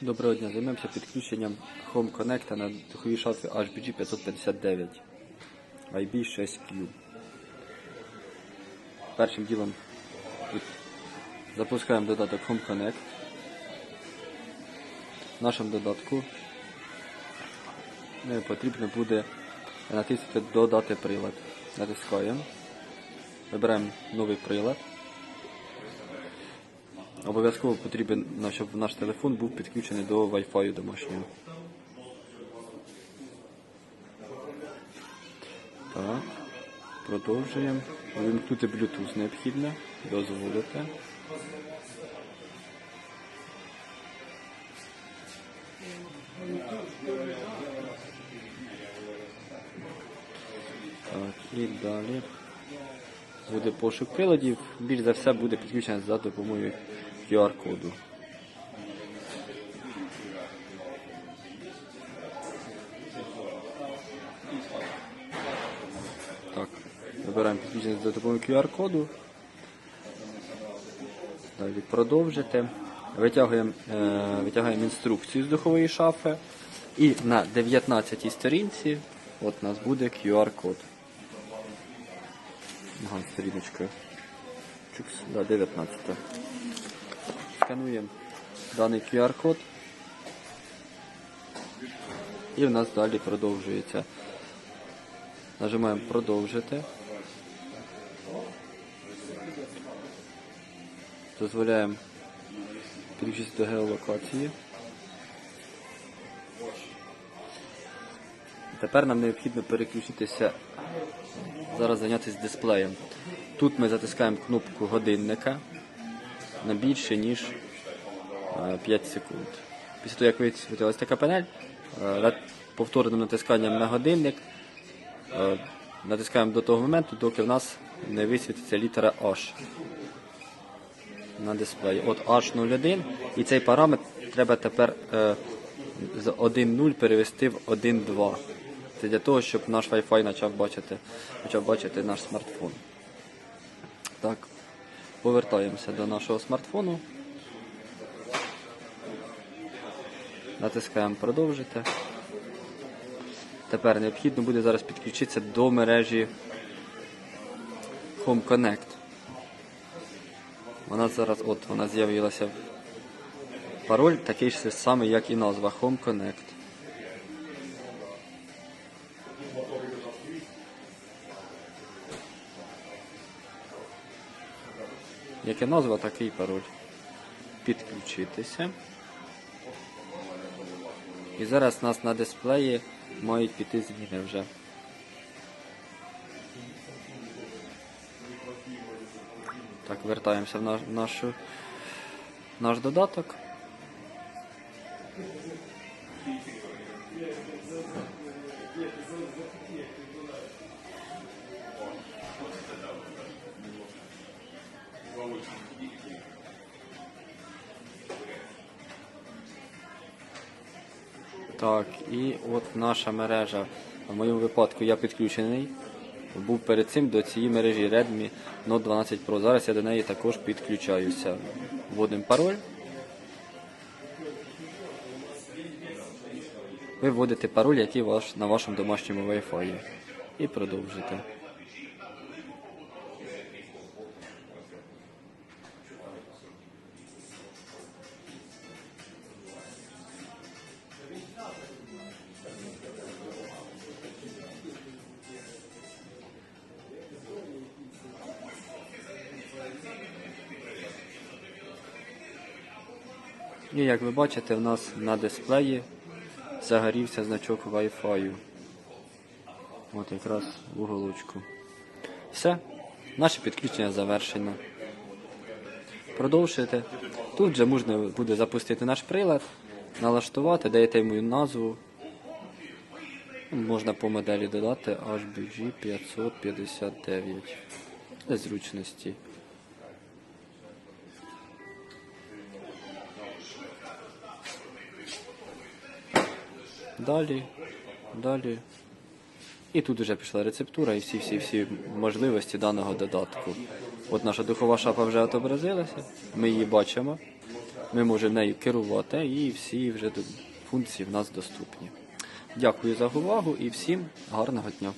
Доброго дня, займемося підключенням Home Connect на духовій шафі HBG 559 IB6Q. Першим ділом запускаємо додаток Home Connect. В нашому додатку потрібно буде натиснути Додати прилад. Натискаємо. Вибираємо новий прилад. Обов'язково потрібен, щоб наш телефон був підключений до Wi-Fi домашнього. Так. Продовжуємо. Вимкнути Bluetooth необхідно. Дозволити. Так, і далі буде пошук приладів. Більш за все буде підключено за допомогою QR-коду. Так, вибираємо підключення за допомогою QR-коду. Далі продовжити. Витягуємо, е, витягуємо інструкцію з духової шафи. І на 19 сторінці от у нас буде QR-код. Ага, сторіночкою. Чукс, да, 19. Скануємо даний QR-код. І в нас далі продовжується. Нажимаємо продовжити. Дозволяємо підключитися до геолокації. Тепер нам необхідно переключитися, зараз зайнятися дисплеєм. Тут ми затискаємо кнопку годинника на більше, ніж е, 5 секунд. Після того, як висвітилася така панель, е, повторним натисканням на годинник е, натискаємо до того моменту, доки в нас не висвітиться літера H на дисплеї. От H01 і цей параметр треба тепер е, з 1.0 перевести в 1.2. Це для того, щоб наш Wi-Fi почав бачити, почав бачити наш смартфон. Так, повертаємося до нашого смартфону. Натискаємо продовжити. Тепер необхідно буде зараз підключитися до мережі Home Connect. Вона зараз, от вона з'явилася. Пароль такий ж самий, як і назва Home Connect. Яке назва, такий пароль. Підключитися. І зараз нас на дисплеї мають піти зміни вже. Так, вертаємося в наш, нашу, наш додаток. Так, і от наша мережа. В моєму випадку я підключений. Був перед цим до цієї мережі Redmi Note 12 Pro. Зараз я до неї також підключаюся. Вводимо пароль. Ви вводите пароль, який ваш, на вашому домашньому Wi-Fi. І продовжуєте. І як ви бачите, в нас на дисплеї загорівся значок Wi-Fi. От якраз в уголочку. Все, наше підключення завершено. Продовжуєте. Тут вже можна буде запустити наш прилад, налаштувати, даєте йому назву. Можна по моделі додати HBG 559 для зручності. Далі, далі. І тут вже пішла рецептура і всі-всі-всі можливості даного додатку. От наша духова шапа вже отобразилася, ми її бачимо. ми можемо нею керувати і всі вже функції в нас доступні. Дякую за увагу і всім гарного дня.